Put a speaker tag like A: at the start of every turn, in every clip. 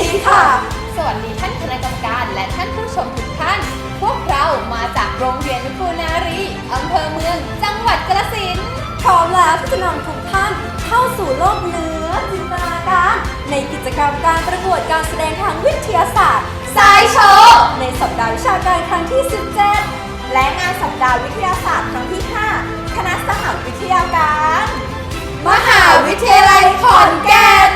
A: ีค่ะ สวัสดีท่านคณะกรรมการและท่านผู้ชมทุกท่าน พวกเรามาจากโรงเรียนวิภูนารีอำเภอเมือง จังหวัดกระสินพร้อมแล้วที่จะนำทุกท่านเข้าสู่โลกเหนือจิน
B: ตนากา
A: ร ในกิจกรรมการประกวดการแสดงทางวิทยาศาสตร์ สายโชว์ในสัปดาห์วิชาการครั้ง
B: ที่ 17 และงานสัปดาห์วิทยาศาสตร์ครั้งที่ 5 คณะสหวิทยาการ มหาวิทยา
A: ลัยขอนแก่น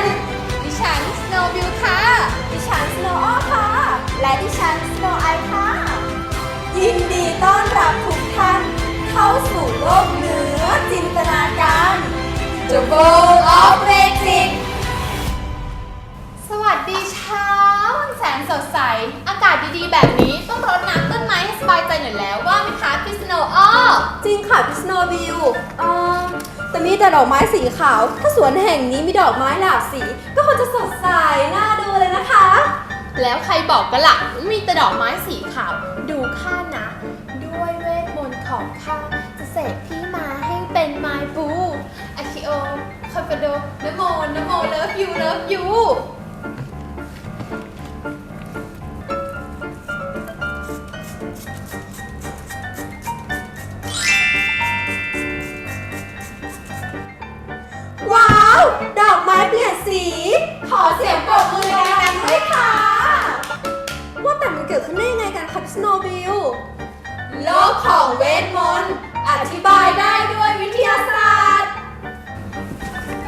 A: วิวเอ่อแต่มีแต่ดอกไม้สีขาว ถ้าสวนแห่งนี้มีดอกไม้หลากสี ก็คงจะสดใสน่าดูเลยนะคะ
B: แล้วใครบอกกันล่ะว่ามีแต่ดอกไม้สีขาว ดูข้านะ ด้วยเวทมนต์ของข้าจะเสกพี่มาให้เป็นไม้บูอาคิโอคาปโดนโมนโมเลิฟยูเลิฟยู
A: สโนว์วิวโลกของเวทมนต์อธิบายได้ด้วยวิทยาศาสตร์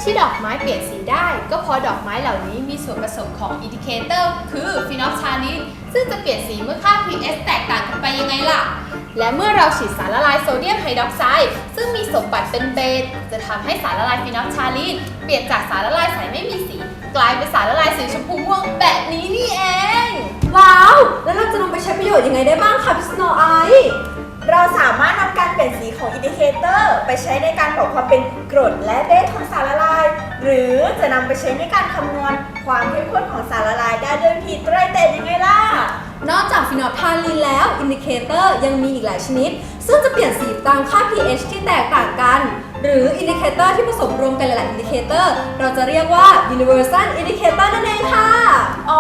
B: ที่ดอกไม้เปลี่ยนสีได้ ก็เพราะดอกไม้เหล่านี้มีส่วนผสมของอินดิเคเตอร์คือฟีนอลชาลินซึ่งจะเปลี่ยนสีเมื่อค่า pH แตกต่างกันไปยังไงล่ะ และเมื่อเราฉีดสารละลายโซเดียมไฮดรอกไซด์ซึ่งมีสมบัติเป็นเบสจะทำให้สารละลายฟีนอลชาลินเปลี่ยนจากสารละลายใสไม่มีสี กลายเป็นสารละลายสีชมพูม่วงแบบนี้นี่เอง
A: ว้าว แล้วเราจะนำไปใช้ประโยชน์ยังไงได้บ้างคะพี่สโนว์ไอ
C: เราสามารถนำการเปลี่ยนสีของอินดิเคเตอร์ไปใช้ในการบอกความเป็นกรดและเบสของสารละลาย หรือจะนำไปใช้ในการคำนวณความเข้มข้นของสารละลายได้ด้วยวิธีไตรเตนยังไงล่ะ
A: นอกจากฟีนอลทาลินแล้วอินดิเคเตอร์ยังมีอีกหลายชนิด ซึ่งจะเปลี่ยนสีตามค่า pH ที่แตกต่างกัน หรืออินดิเคเตอร์ที่ผสมรวมกันหลายๆอินดิเคเตอร์เราจะเรียกว่า universal indicator นั่นเองค่ะ
C: อ๋อ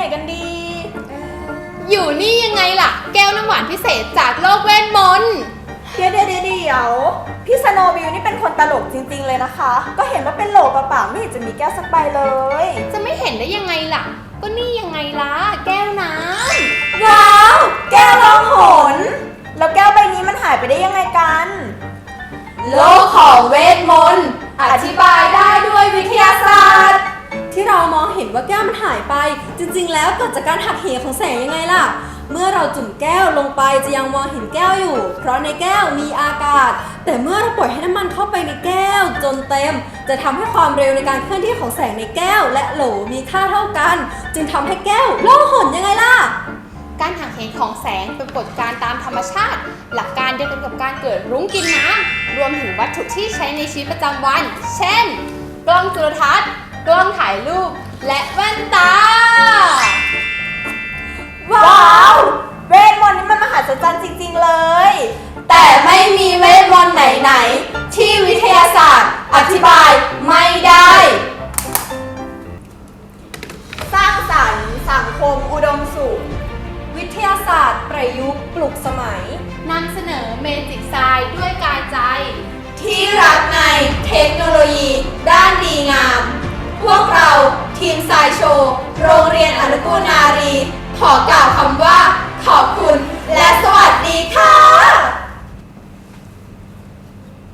C: ไหนกันดี อ
A: ยู่
C: นี่
B: ยังไงล่ะ แก้วน้ำหวานพิเศษจากโลกเวทมนต์
C: เดี๋ยวเดี๋ยวเดี๋ยวพี่สโนว์วิวนี่เป็นคนตลกจริง ๆ เลยนะคะ ก็เห็นว่าเป็นโหลเปล่าๆไม่เห็นจะมีแก้วสักใบเลย
B: จะไม่เห็นได้ยังไงล่ะ ก็นี่ยังไงล่ะ แก้วน้ำ
C: ว้าว แก้วร้องหน
A: เรามองเห็นว่าแก้วมันหายไป จริงๆ แล้วเกิดจากการหักเหของแสงยังไงล่ะ เมื่อเราจุ่มแก้วลงไปจะยังมองเห็นแก้วอยู่ เพราะในแก้วมีอากาศ แต่เมื่อเราปล่อยให้น้ำมันเข้าไปในแก้วจนเต็ม จะทำให้ความเร็วในการเคลื่อนที่ของแสงในแก้ว และโหลมีค่าเท่ากัน จึงทำให้แก้วล่องหนยังไงล่ะ
B: การหักเหของแสงเป็นกฏการตามธรรมชาติ หลักการเดียวกันกับการเกิดรุ้งกินน้ำรวมถึงวัตถุที่ใช้ในชีวิตประจำวัน เช่น กล้องจุลทรรศน์ กล้องถ่ายรูป และแว่นตา
C: ว้าว เวทมนต์นี่มันมหัศจรรย์จริงๆเลย
A: แต่ไม่มีเวทมนต์ไหนๆ ที่วิทยาศาสตร์อธิบายไม่ได้
C: สร้างสรรค์สังคมอุดมสุข
A: วิทยาศาสตร์ประยุกต์ปลุกสมัย
B: นำเสนอเมจิกไซด์ด้วยกายใจ
A: ที่รักในเทคโนโลยีด้านดีงาม พวกเรา ทีมสายโชว์ โรงเรียนอนุกูลนารี ขอกล่าวคำว่า ขอบคุณและสวัสดีค่ะ